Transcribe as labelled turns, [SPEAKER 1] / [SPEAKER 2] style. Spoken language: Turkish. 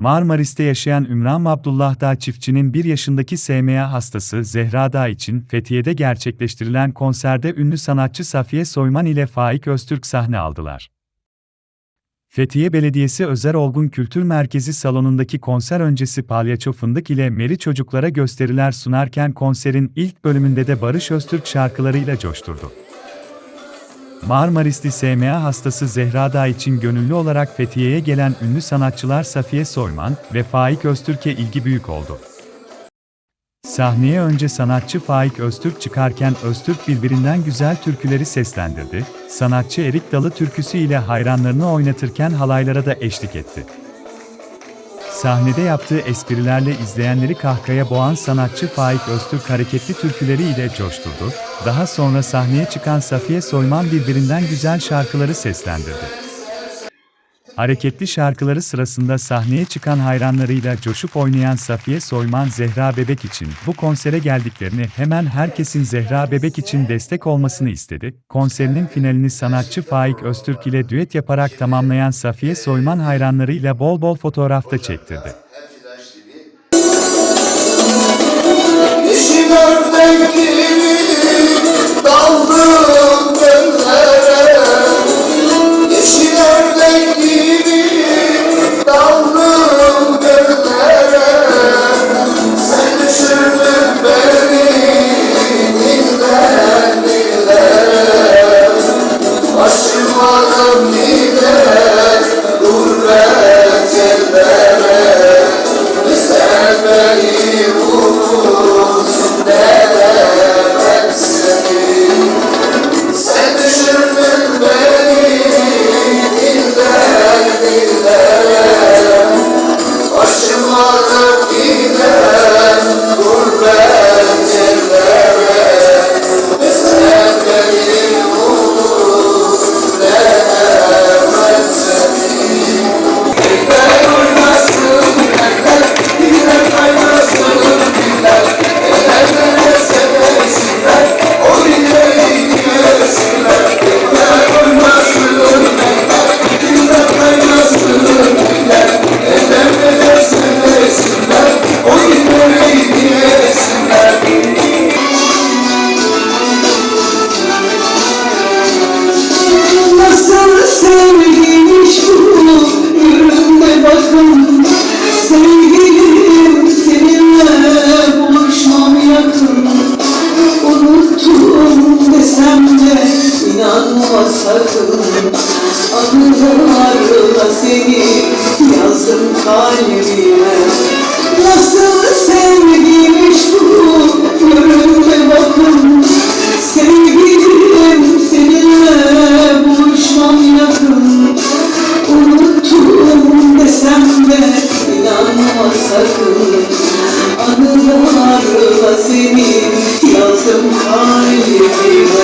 [SPEAKER 1] Marmaris'te yaşayan Ümran Abdullah Dağ çiftçinin 1 yaşındaki SMA hastası Zehra Dağ için Fethiye'de gerçekleştirilen konserde ünlü sanatçı Safiye Soyman ile Faik Öztürk sahne aldılar. Fethiye Belediyesi Özer Olgun Kültür Merkezi salonundaki konser öncesi Palyaço Fındık ile Meri çocuklara gösteriler sunarken konserin ilk bölümünde de Barış Öztürk şarkılarıyla coşturdu. Marmarisli SMA hastası Zehra Dağ için gönüllü olarak Fethiye'ye gelen ünlü sanatçılar Safiye Soyman ve Faik Öztürk'e ilgi büyük oldu. Sahneye önce sanatçı Faik Öztürk çıkarken Öztürk birbirinden güzel türküleri seslendirdi, sanatçı Erik Dalı türküsü ile hayranlarını oynatırken halaylara da eşlik etti. Sahnede yaptığı esprilerle izleyenleri kahkaya boğan sanatçı Faik Öztürk hareketli türküleri ile coşturdu, daha sonra sahneye çıkan Safiye Soyman birbirinden güzel şarkıları seslendirdi. Hareketli şarkıları sırasında sahneye çıkan hayranlarıyla coşup oynayan Safiye Soyman Zehra Bebek için bu konsere geldiklerini hemen herkesin Zehra Bebek için destek olmasını istedi. Konserinin finalini sanatçı Faik Öztürk ile düet yaparak tamamlayan Safiye Soyman hayranlarıyla bol bol fotoğrafta çektirdi.
[SPEAKER 2] Sakın Anılarla seni yazdım kalbime Nasıl sevgiymiş bu? Yürümde bakın Sevgilim seninle buluşmam yakın Unuttum desem de inanma sakın. Anılarla seni yazdım kalbime